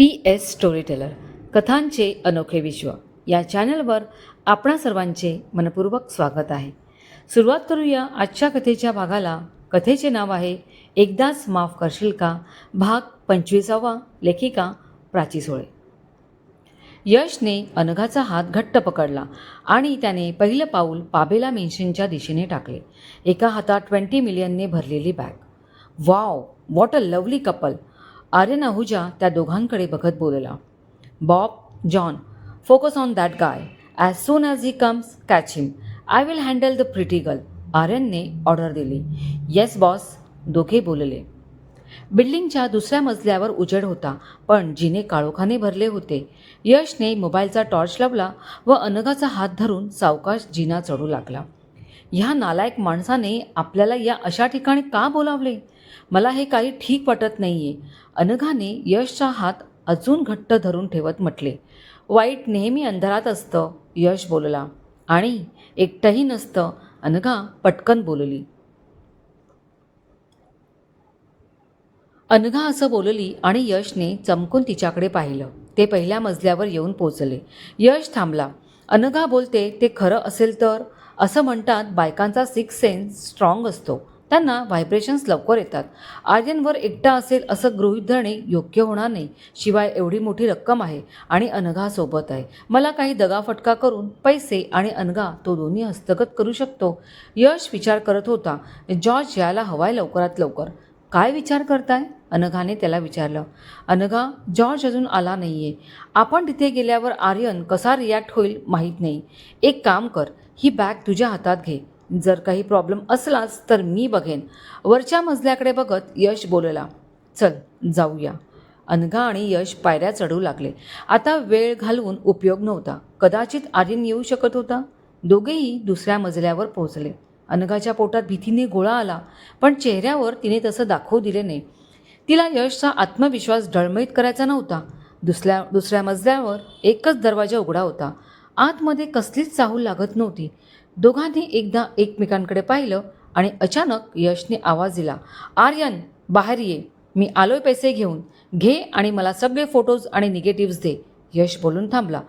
P S story teller कथांचे अनोखे विश्व. या चॅनलवर आपणा सर्वांचे मनपूर्वक स्वागत आहे. सुरुवात करूया आजच्या कथेच्या भागाला. कथेचे नाव आहे एकदाच माफ करशील का? भाग पंचवीसावा लेखिका प्राची सोळे. यशने अनघाचा हात घट्ट पकडला आणि त्याने पहिलं पाऊल पाबेला मेन्शनच्या दिशेने टाकले. एका हातात ट्वेंटी मिलियनने भरलेली bag wow what a lovely couple Aryan Ahuja त्या दोघांकडे बघत बोलला. Bob John focus on that guy. As soon as he comes catch him. I will handle the pretty girl. आर्यनने order दिली. येस बॉस दोघे बोलले. बिल्डिंगच्या दुसऱ्या मजल्यावर उजेड होता पण जिने काळोखाने भरले होते. यशने मोबाईलचा टॉर्च लावला व अनघाचा हात धरून सावकाश जिना चढू लागला. ह्या नालायक माणसाने आपल्याला या अशा ठिकाणी का बोलावले? मला हे काही ठीक वाटत नाहीये. अनघाने यशचा हात अजून घट्ट धरून ठेवत म्हटले वाईट नेहमी अंधारात असतं यश बोलला. आणि एकटंही नसतं अनघा पटकन बोलली. अनघा असं बोलली आणि यशने चमकून तिच्याकडे पाहिलं. ते पहिल्या मजल्यावर येऊन पोचले. यश थांबला. अनघा बोलते ते खरं असेल तर? असं म्हणतात बायकांचा सिक्स सेन्स स्ट्रॉंग असतो. त्यांना व्हायब्रेशन्स लवकर येतात. आर्यनवर एकटा असेल असं गृहीत धरणे योग्य होणार नाही. शिवाय एवढी मोठी रक्कम आहे आणि अनघा सोबत आहे. मला काही दगाफटका करून पैसे आणि अनघा तो दोन्ही हस्तगत करू शकतो? यश विचार करत होता. जॉर्ज यायला हवाय लवकरात लवकर. काय विचार करताय? अनघाने त्याला विचारलं. अनघा जॉर्ज अजून आला नाही आहे आपण तिथे गेल्यावर आर्यन कसा रिॲक्ट होईल माहीत नाही. एक काम कर. ही बॅग तुझ्या हातात घे. जर काही प्रॉब्लेम असलाच तर मी बघेन. वरच्या मजल्याकडे बघत यश बोलला चल जाऊया. अनघा आणि यश पायऱ्या चढू लागले. आता वेळ घालवून उपयोग नव्हता. कदाचित आर्यन येऊ शकत होता? दोघेही दुसऱ्या मजल्यावर पोहोचले. अनघाच्या पोटात भीतीने गोळा आला पण चेहऱ्यावर तिने तसं दाखवू दिले नाही. तिला यशचा आत्मविश्वास डळमळीत करायचा नव्हता. दुसऱ्या दुसऱ्या मजल्यावर एकच दरवाजा उघडा होता. आतमध्ये कसलीच चाहूल लागत नव्हती. दोघांनी एकदा एकमेकांकडे पाहिलं आणि अचानक यशने आवाज दिला आर्यन बाहेर ये. मी आलोय पैसे घेऊन. घे आणि मला सगळे फोटोज आणि निगेटिव्ज दे. यश बोलून थांबला.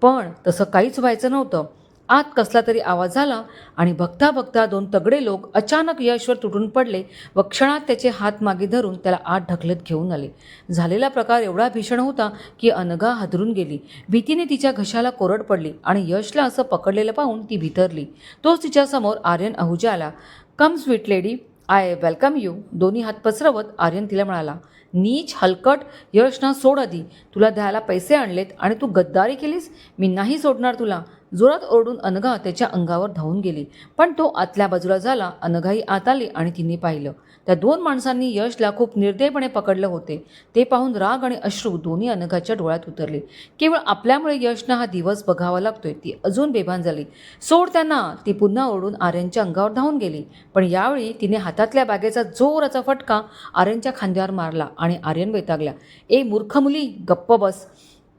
पण तसं काहीच व्हायचं नव्हतं. आत कसला तरी आवाज झाला आणि बघता बघता दोन तगडे लोक अचानक यशवर तुटून पडले व क्षणात त्याचे हात मागे धरून त्याला आत ढकलत घेऊन आले. झालेला प्रकार एवढा भीषण होता की अनघा हादरून गेली. भीतीने तिच्या घशाला कोरड पडली आणि यशला असं पकडलेलं पाहून ती भितरली. तोच तिच्यासमोर आर्यन अहुजा आला. Come sweet lady I welcome you. दोन्ही हात पसरवत आर्यन तिला म्हणाला. नीच हलकट यशना सोड आधी. तुला द्यायला पैसे आणलेत आणि तू गद्दारी केलीस? मी नाही सोडणार तुला. जोरात ओरडून अनघा त्याच्या अंगावर धावून गेली. पण तो आतल्या बाजूला झाला. अनघाही आत आली आणि तिने पाहिलं. त्या दोन माणसांनी यशला खूप निर्दयपणे पकडलं होते. ते पाहून राग आणि अश्रू दोन्ही अनघाच्या डोळ्यात उतरले. केवळ आपल्यामुळे यशना हा दिवस बघावा लागतोय. ती अजून बेभान झाली. सोड त्यांना! ती पुन्हा ओरडून आर्यनच्या अंगावर धावून गेली. पण यावेळी तिने हातातल्या बॅगेचा जोराचा फटका आर्यनच्या खांद्यावर मारला आणि आर्यन वैतागल्या ए मूर्ख मुली! गप्प बस.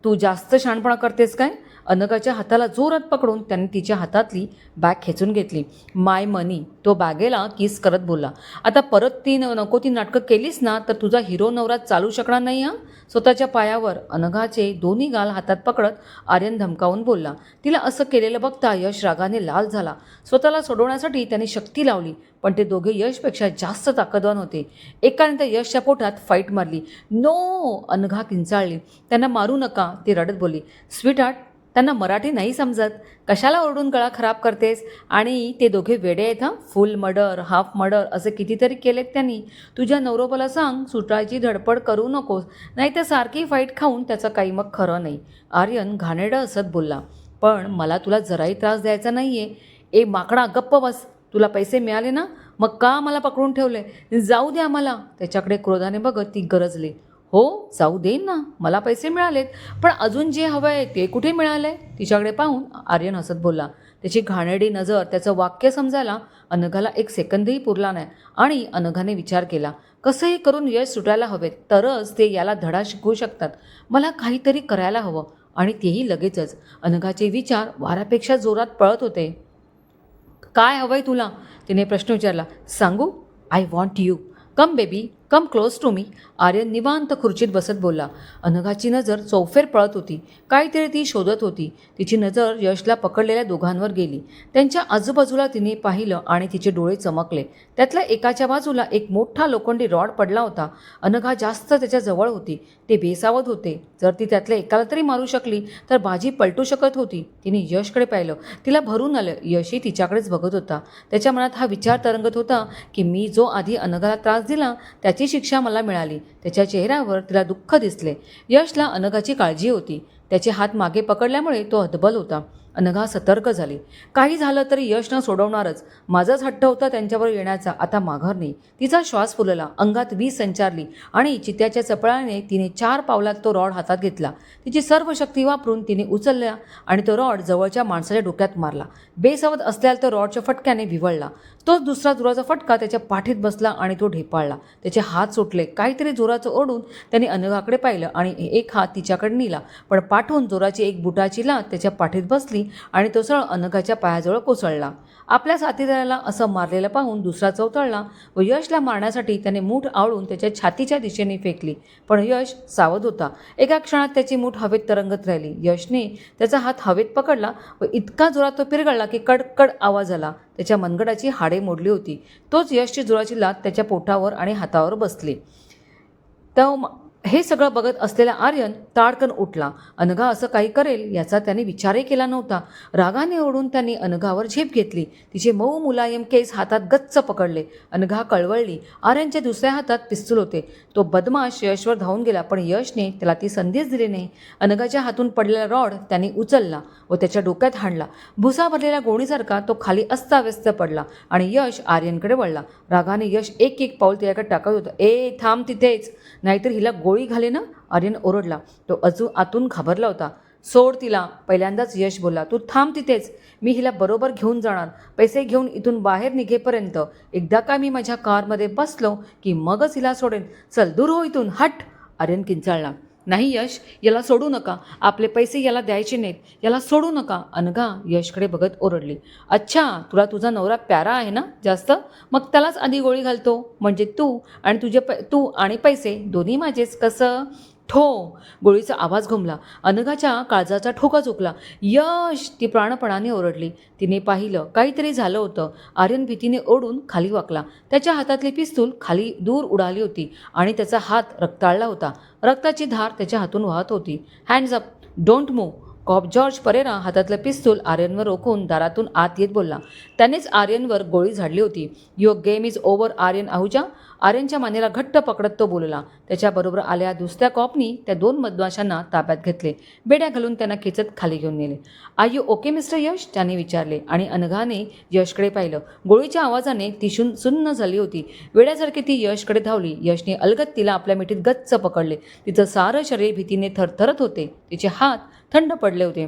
तू जास्त शहाणपणा करतेस काय? अनघाच्या हाताला जोरात पकडून त्याने तिच्या हातातली बॅग खेचून घेतली. माय मनी तो बॅगेला किस करत बोलला. आता परत ती नको ती नाटकं केलीस ना तर तुझा हिरो नवरा चालू शकणार नाही हा? स्वतःच्या पायावर अनघाचे दोन्ही गाल हातात पकडत आर्यन धमकावून बोलला. तिला असं केलेलं बघता यश रागाने लाल झाला. स्वतःला सोडवण्यासाठी त्याने शक्ती लावली पण ते दोघे यशपेक्षा जास्त ताकदवान होते. एकानंतर यशच्या पोटात फाईट मारली. नो! अनघा किंचाळली. त्यांना मारू नका ती रडत बोलली. स्वीट आर्ट त्यांना मराठी नाही समजत. कशाला ओरडून गळा खराब करतेस? आणि ते दोघे वेडे आहेत हां? फुल मर्डर हाफ मर्डर असे कितीतरी केलेत त्यांनी. तुझ्या नवरोपाला सांग सुटायची धडपड करू नकोस. नाही तर सारखी फाईट खाऊन त्याचं काही मग खरं नाही. आर्यन घाणेरडं असत बोलला. पण मला तुला जराही त्रास द्यायचा नाही आहे ए माकडा गप्प बस. तुला पैसे मिळाले ना? मग का मला पकडून ठेवले? जाऊ द्या मला. त्याच्याकडे क्रोधाने बघत ती गरजली. हो जाऊ देईन ना. मला पैसे मिळालेत. पण अजून जे हवं आहे ते कुठे मिळालं आहे तिच्याकडे पाहून आर्यन हसत बोलला. त्याची घाणेरडी नजर त्याचं वाक्य समजायला अनघाला एक सेकंदही पुरला नाही. आणि अनघाने विचार केला कसंही करून यश सुटायला हवेत तरच ते याला धडा शिकवू शकतात. मला काहीतरी करायला हवं. आणि तेही लगेचच. अनघाचे विचार वाऱ्यापेक्षा जोरात पळत होते. काय हवंय तुला? तिने प्रश्न विचारला. सांगू? I want you come baby come close to me Aryan निवांत खुर्चीत बसत बोलला. अनघाची नजर चौफेर पळत होती. काहीतरी ती शोधत होती. तिची नजर यशला पकडलेल्या दोघांवर गेली. त्यांच्या आजूबाजूला तिने पाहिलं आणि तिचे डोळे चमकले. त्यातल्या एकाच्या बाजूला एक मोठा लोखंडी रॉड पडला होता. अनघा जास्त त्याच्याजवळ होती. ते बेसावत होते. जर ती त्यातल्या एकाला तरी मारू शकली तर बाजी पलटू शकत होती. तिने यशकडे पाहिलं. तिला भरून आलं. यशही तिच्याकडेच बघत होता. त्याच्या मनात हा विचार तरंगत होता की मी जो आधी अनघाला त्रास दिला त्याची शिक्षा मला मिळाली. त्याच्या चेहऱ्यावर तिला दुःख दिसले. यशला अनघाची काळजी होती. त्याचे हात मागे पकडल्यामुळे तो हतबल होता. अनघा सतर्क झाली. काही झालं तरी यश न सोडवणारच. माझाच हट्ट होता त्यांच्यावर येण्याचा. आता माघार नाही. तिचा श्वास फुलला. अंगात वीज संचारली आणि चित्याच्या चपळाने तिने चार पावलात तो रॉड हातात घेतला. तिची सर्व शक्ती वापरून तिने उचलल्या आणि तो रॉड जवळच्या माणसाच्या डोक्यात मारला. बेसावत असल्याला तो रॉडच्या फटक्याने विवळला. तोच दुसरा जोराचा फटका त्याच्या पाठीत बसला आणि तो ढेपाळला. त्याचे हात सुटले. काहीतरी जोराचं ओढून त्याने अनघाकडे पाहिलं आणि एक हात तिच्याकडे नेला. पण पाठवून जोराची एक बुटाची लात त्याच्या पाठीत बसली आणि तो सरळ अनघाच्या पायाजवळ कोसळला. आपल्या साथीदाराला असं मारलेलं पाहून दुसरा चौतळला व यशला मारण्यासाठी त्याने मूठ आवळून त्याच्या छातीच्या दिशेने फेकली. पण यश सावध होता. एका क्षणात त्याची मूठ हवेत तरंगत राहिली. यशने त्याचा हात हवेत पकडला व इतका जोरात तो पिरगळला की कडकड आवाज आला. त्याच्या मनगडाची हाडे मोडली होती. तोच यशची जोराची लात त्याच्या पोटावर आणि हातावर बसली. तो हे सगळं बघत असलेला आर्यन ताडकन उठला. अनघा असं काही करेल याचा त्याने विचारही केला नव्हता. रागाने ओढून त्यांनी अनघावर झेप घेतली. तिचे मऊ मुलायम केस हातात गच्च पकडले. अनघा कळवळली. आर्यनच्या दुसऱ्या हातात पिस्तूल होते. तो बदमाश यशवर धावून गेला पण यशने त्याला ती संधीच दिली नाही. अनघाच्या हातून पडलेला रॉड त्याने उचलला व त्याच्या डोक्यात हाणला. भुसा भरलेल्या गोणीसारखा तो खाली अस्ताव्यस्त पडला आणि यश आर्यनकडे वळला. रागाने यश एक एक पाऊल त्याच्याकडे टाकत होतं. ए थांब तिथेच. नाहीतर हिला गोळी घाले ना आर्यन ओरडला. तो अजून आतून घाबरला होता. सोड तिला. पहिल्यांदाच यश बोलला. तू थांब तिथेच. मी हिला बरोबर घेऊन जाणार. पैसे घेऊन इथून बाहेर निघेपर्यंत. एकदा का मी माझ्या कारमध्ये बसलो की मगच हिला सोडेन. चल दूर हो इथून. हट. आर्यन किंचाळला. नाही यश याला सोडू नका. आपले पैसे याला द्यायचे नाहीत. याला सोडू नका. अनघा यशकडे बघत ओरडली. अच्छा तुला तुझा नवरा प्यारा आहे ना? जास्त? मग त्यालाच आधी गोळी घालतो. म्हणजे तू आणि तुझे पै तू आणि पैसे दोन्ही माझेच. कसं? ठो. गोळीचा आवाज घुमला. अनघाच्या काळजाचा ठोका चुकला. यश! ती प्राणपणाने ओरडली. तिने पाहिलं काहीतरी झालं होतं. आर्यन भीतीने ओढून खाली वाकला. त्याच्या हातातली पिस्तूल खाली दूर उडाली होती आणि त्याचा हात रक्ताळला होता. रक्ताची धार त्याच्या हातून वाहत होती. Hands up don't move cop George Pereira हातातलं पिस्तूल आर्यनवर रोखून दारातून आत येत बोलला. त्यानेच आर्यनवर गोळी झाडली होती. Your game is over Aryan Ahuja. आर्यनच्या मानेला घट्ट पकडत तो बोलला. त्याच्याबरोबर आल्या दुसऱ्या कॉपनी त्या दोन मधमाशांना ताब्यात घेतले. बेड्या घालून त्यांना खेचत खाली घेऊन नेले. I you okay mister Yash? त्याने विचारले. आणि अनघाने यशकडे पाहिलं. गोळीच्या आवाजाने ती शून सुन्न झाली होती. वेड्यासारखी ती यशकडे धावली. यशने अलगत तिला आपल्या मिठीत गच्च पकडले. तिचं सारं शरीर भीतीने थरथरत होते. तिचे हात थंड पडले होते.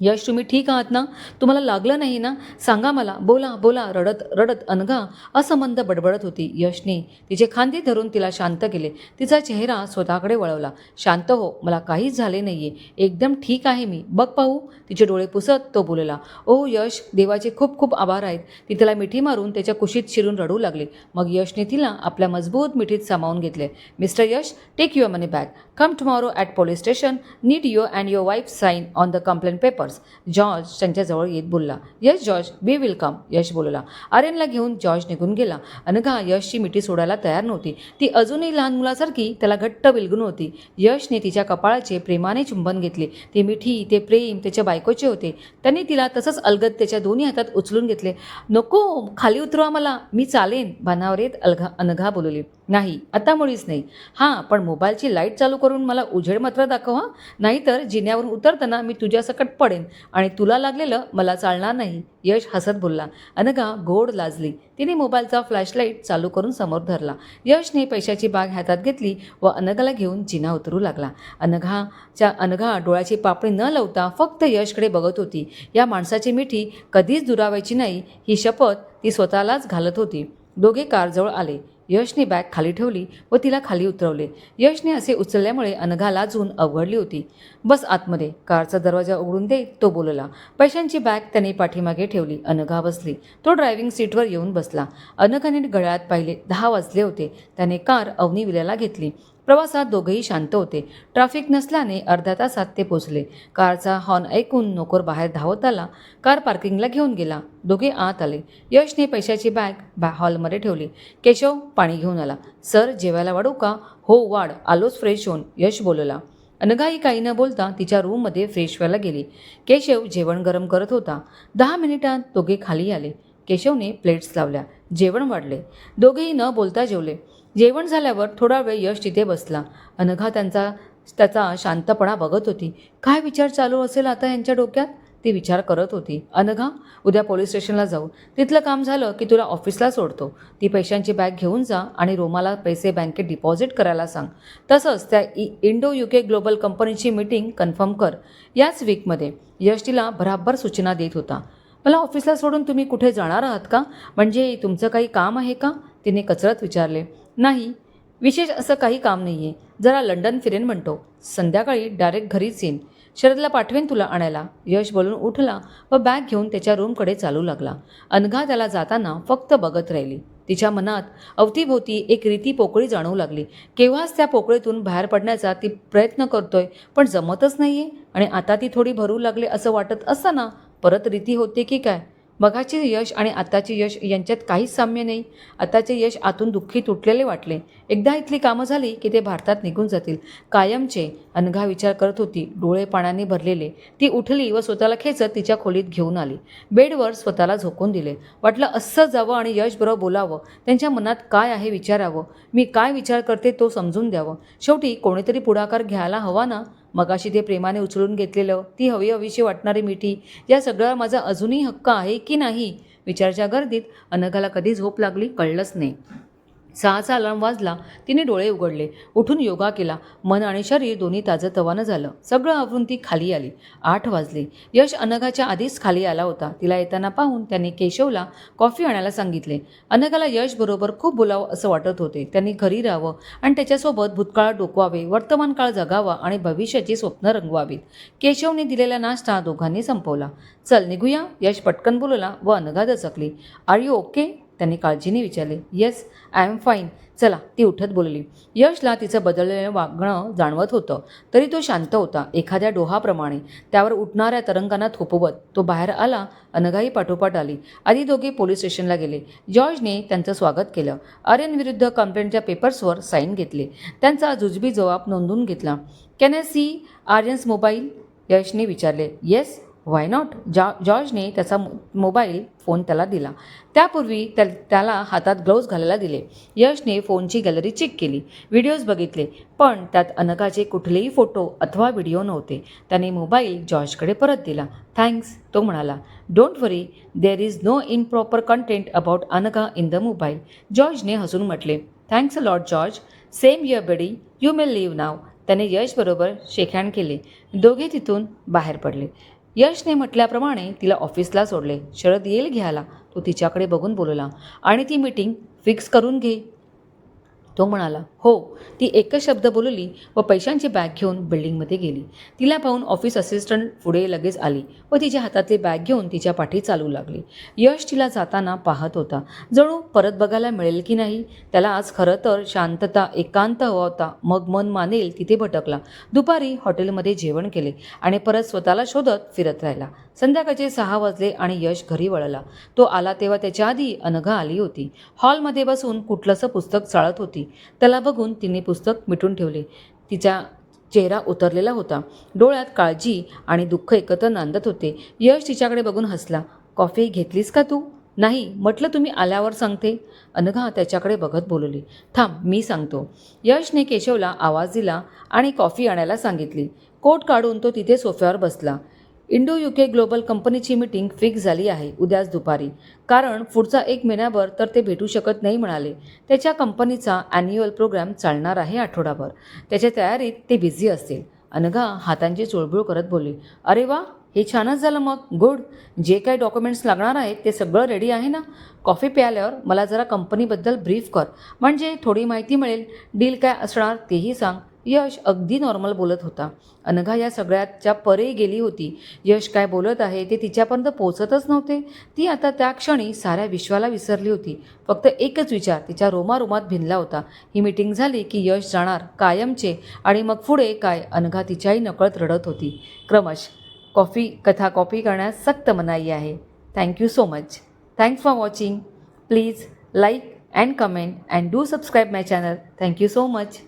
यश तुम्ही ठीक आहात ना? तुम्हाला लागलं नाही ना? सांगा मला. बोला बोला. रडत रडत अनघा असंबंध बडबडत होती यशने. तिचे खांदे धरून तिला शांत केले. तिचा चेहरा स्वतःकडे वळवला. शांत हो मला काहीच झाले नाही आहे एकदम ठीक आहे मी. बघ पाहू. तिचे डोळे पुसत तो बोलला ओ यश देवाचे खूप खूप आभार आहेत. ती तिला मिठी मारून त्याच्या कुशीत शिरून रडू लागली. मग यशने तिला आपल्या मजबूत मिठीत सामावून घेतले. Mister Yash take your money back come tomorrow at police station need your and your wife sign on the complaint papers George त्यांच्याजवळ येत बोलला. Yash George B will come Yash बोलला. आर्यनला घेऊन जॉर्ज निघून गेला अनघा यशची मिठी सोडायला तयार नव्हती. ती अजूनही लहान मुलासारखी त्याला घट्ट विलगून होती. यशने तिच्या कपाळाचे प्रेमाने चुंबन घेतले. ते मिठी ते प्रेम त्याच्या बायकोचे होते. त्यांनी तिला तसंच अलगद त्याच्या दोन्ही हातात उचलून घेतले. नको खाली उतरवा मला मी चालेन भानावर येत अलघा अनघा बोलवली नाही आता मुळीच नाही. हां पण मोबाईलची लाइट चालू करून मला उजेड मात्र दाखव हां. नाहीतर जिन्यावरून उतरताना मी तुझ्या सकट पडेन. आणि तुला लागलेलं मला चालणार नाही. यश हसत बोलला. अनघा गोड लाजली. तिने मोबाईलचा फ्लॅशलाईट चालू करून समोर धरला. यशने पैशाची बाग हातात घेतली व अनघाला घेऊन जिना उतरू लागला. अनघाच्या अनघा डोळ्याची पापणी न लावता फक्त यशकडे बघत होती. या माणसाची मिठी कधीच दुरावायची नाही. ही शपथ ती स्वतःलाच घालत होती. दोघे कारजवळ आले. यशने बॅग खाली ठेवली व तिला खाली उतरवले. यशने असे उचलल्यामुळे अनघा लाजून अवघडली होती. बस आतमध्ये कारचा दरवाजा उघडून दे तो बोलला. पैशांची बॅग त्याने पाठीमागे ठेवली. अनघा बसली. तो ड्रायव्हिंग सीटवर येऊन बसला. अनघाने गळ्यात पाहिले. दहा वाजले होते. त्याने कार अवनी विल्याला घेतली. प्रवासात दोघेही शांत होते. ट्रॅफिक नसल्याने अर्ध्या तासात ते पोचले. कारचा हॉर्न ऐकून नोकर बाहेर धावत आला कार पार्किंगला घेऊन गेला. दोघे आत आले. यशने पैशाची बॅग बॅ हॉलमध्ये ठेवली. केशव पाणी घेऊन आला. सर जेवायला वाढू का? हो वाढ. आलोच फ्रेश होऊन. यश बोलला. अनघाई काही न बोलता तिच्या रूममध्ये फ्रेश व्हायला गेली. केशव जेवण गरम करत होता. दहा मिनिटात दोघे खाली आले. केशवने प्लेट्स लावल्या. जेवण वाढले. दोघेही न बोलता जेवले. जेवण झाल्यावर थोडा वेळ यश तिथे बसला. अनघा त्यांचा त्याचा शांतपणा बघत होती. काय विचार चालू असेल आता यांच्या डोक्यात? ती विचार करत होती. अनघा उद्या पोलीस स्टेशनला जाऊ. तिथलं काम झालं की तुला ऑफिसला सोडतो. ती पैशांची बॅग घेऊन जा आणि रोमाला पैसे बँकेत डिपॉझिट करायला सांग. तसंच त्या इ इंडो युके ग्लोबल कंपनीची मीटिंग कन्फर्म कर. याच वीकमध्ये यश तिला भराभर सूचना देत होता. मला ऑफिसला सोडून तुम्ही कुठे जाणार आहात का? म्हणजे तुमचं काही काम आहे का? तिने कचरत विचारले. नाही विशेष असं काही काम नाही आहे जरा लंडन फिरेन म्हणतो. संध्याकाळी डायरेक्ट घरीच येईन. शरदला पाठवेन तुला आणायला. यश बोलून उठला व बॅग घेऊन त्याच्या रूमकडे चालू लागला. अनघा त्याला जाताना फक्त बघत राहिली. तिच्या मनात अवतीभोवती एक रीती पोकळी जाणवू लागली. केव्हाच त्या पोकळीतून बाहेर पडण्याचा ती प्रयत्न करतोय पण जमतच नाही आहे आणि आता ती थोडी भरू लागले असं वाटत असताना परत रीती होते की काय? बघाचे यश आणि आताचे यश यांच्यात काहीच साम्य नाही. आताचे यश आतून दुःखी तुटलेले वाटले. एकदा इथली कामं झाली की ते भारतात निघून जातील. कायमचे अनघा विचार करत होती. डोळे पाण्याने भरलेले. ती उठली व स्वतःला खेचत तिच्या खोलीत घेऊन आली. बेडवर स्वतःला झोकून दिले. वाटलं असं जावं आणि यशबरोबर बोलावं. त्यांच्या मनात काय आहे विचारावं. मी काय विचार करते तो समजून द्यावं. शेवटी कोणीतरी पुढाकार घ्यायला हवा ना? मगाशी ते प्रेमाने उचलून घेतलेलं ती हवी हवीशी वाटणारी मिठी या सगळ्यावर माझा अजूनही हक्क आहे की नाही? विचारच्या गर्दीत अनघाला कधी झोप लागली कळलंच नाही. सहाचा अलार्म वाजला तिने डोळे उघडले. उठून योगा केला. मन आणि शरीर दोन्ही ताजंतवानं झालं. सगळं आवरून ती खाली आली. आठ वाजले. यश अनघाच्या आधीच खाली आला होता. तिला येताना पाहून त्याने केशवला कॉफी आणायला सांगितले. अनघाला यशबरोबर खूप बोलावं असं वाटत होते. त्यांनी घरी राहावं आणि त्याच्यासोबत भूतकाळ डोकवावे वर्तमान काळ जगावा आणि भविष्याची स्वप्न रंगवावीत. केशवने दिलेला नाश्ता दोघांनी संपवला. चल निघूया. यश पटकन बोलला व अनघा दचकली. आर यू ओके त्याने काळजीने विचारले येस आय एम फाईन. चला ती उठत बोलली. यशला तिचं बदललेलं वागणं जाणवत होतं तरी तो शांत होता एखाद्या डोहाप्रमाणे. त्यावर उठणाऱ्या तरंगांना थोपवत तो बाहेर आला अनघाई पाठोपाठ आली. आधी दोघे पोलीस स्टेशनला गेले. जॉर्जने त्यांचं स्वागत केलं. आर्यनविरुद्ध कंप्लेंटच्या पेपर्सवर साईन घेतले. त्यांचा जुजबी जबाब नोंदून घेतला. Can I see Aryan's mobile? यशने विचारले. येस व्हाय नॉट जॉ जॉर्जने त्याचा मो- मोबाईल फोन त्याला दिला. त्यापूर्वी त्या त्याला हातात ग्लोव्ज घालायला दिले. यशने फोनची गॅलरी चेक केली. व्हिडिओज बघितले. पण त्यात अनकाचे कुठलेही फोटो अथवा व्हिडिओ नव्हते. त्याने मोबाईल जॉर्जकडे परत दिला. थँक्स तो म्हणाला. Don't worry there is no improper content about Anagha in the mobile जॉर्जने हसून म्हटले. Thanks a lot George same your buddy you may leave now त्याने यशबरोबर शेकहँड केले. दोघे तिथून बाहेर पडले. यशने म्हटल्याप्रमाणे तिला ऑफिसला सोडले. शरद येईल घ्यायला. तो तिच्याकडे बघून बोलला आणि ती मीटिंग फिक्स करून घे. तो म्हणाला हो. ती एकच शब्द बोलली व पैशांची बॅग घेऊन बिल्डिंगमध्ये गेली. तिला पाहून ऑफिस असिस्टंट पुढे लगेच आली व तिच्या हातातली बॅग घेऊन तिच्या पाठी चालू लागली. यश तिला जाताना पाहत होता. जणू परत बघायला मिळेल की नाही? त्याला आज खरं तर शांतता एकांत हवा होता. मग मन मानेल तिथे भटकला. दुपारी हॉटेलमध्ये जेवण केले आणि परत स्वतःला शोधत फिरत राहिला. संध्याकाळचे सहा वाजले आणि यश घरी वळला. तो आला तेव्हा त्याच्या आधी अनघा आली होती. हॉलमध्ये बसून कुठलंसं पुस्तक चाळत होती. त्याला बघून तिने पुस्तक मिटून ठेवले. तिचा चेहरा उतरलेला होता. डोळ्यात काळजी आणि दुःख एकत्र नांदत होते. यश तिच्याकडे बघून हसला. कॉफी घेतलीस का तू? नाही म्हटलं तुम्ही आल्यावर सांगते. अनघा त्याच्याकडे बघत बोलली. थांब मी सांगतो. यशने केशवला आवाज दिला आणि कॉफी आणायला सांगितली. कोट काढून तो तिथे सोफ्यावर बसला. इंडो यू के ग्लोबल कंपनीची मीटिंग फिक्स झाली आहे उद्याच दुपारी. कारण पुढचा एक महिन्याभर तर ते भेटू शकत नाही म्हणाले. त्याच्या कंपनीचा ॲन्युअल प्रोग्राम चालणार आहे आठवडाभर. त्याच्या तयारीत ते बिझी असतील. अनघा हातांची चुळबुळ करत बोलली अरे वा हे छानच झालं मग. गुड जे काही डॉक्युमेंट्स लागणार आहेत ते सगळं रेडी आहे ना? कॉफी प्यायल्यावर मला जरा कंपनीबद्दल ब्रीफ कर. म्हणजे थोडी माहिती मिळेल. डील काय असणार तेही सांग. यश अगदी नॉर्मल बोलत होता. अनघा या सगळ्याच्या परे गेली होती. यश काय बोलत आहे ते तिच्यापर्यंत पोचतच नव्हते. ती आता त्या क्षणी साऱ्या विश्वाला विसरली होती. फक्त एकच विचार तिच्या रोमारोमात भिनला होता. ही मीटिंग झाली की यश जाणार कायमचे आणि मग पुढे काय? अनघा तिच्याही नकळत रडत होती. क्रमश कॉफी कथा कॉपी करण्यास सक्त मनाई आहे. Thank you so much thanks for watching please like and comment and do subscribe my channel thank you so much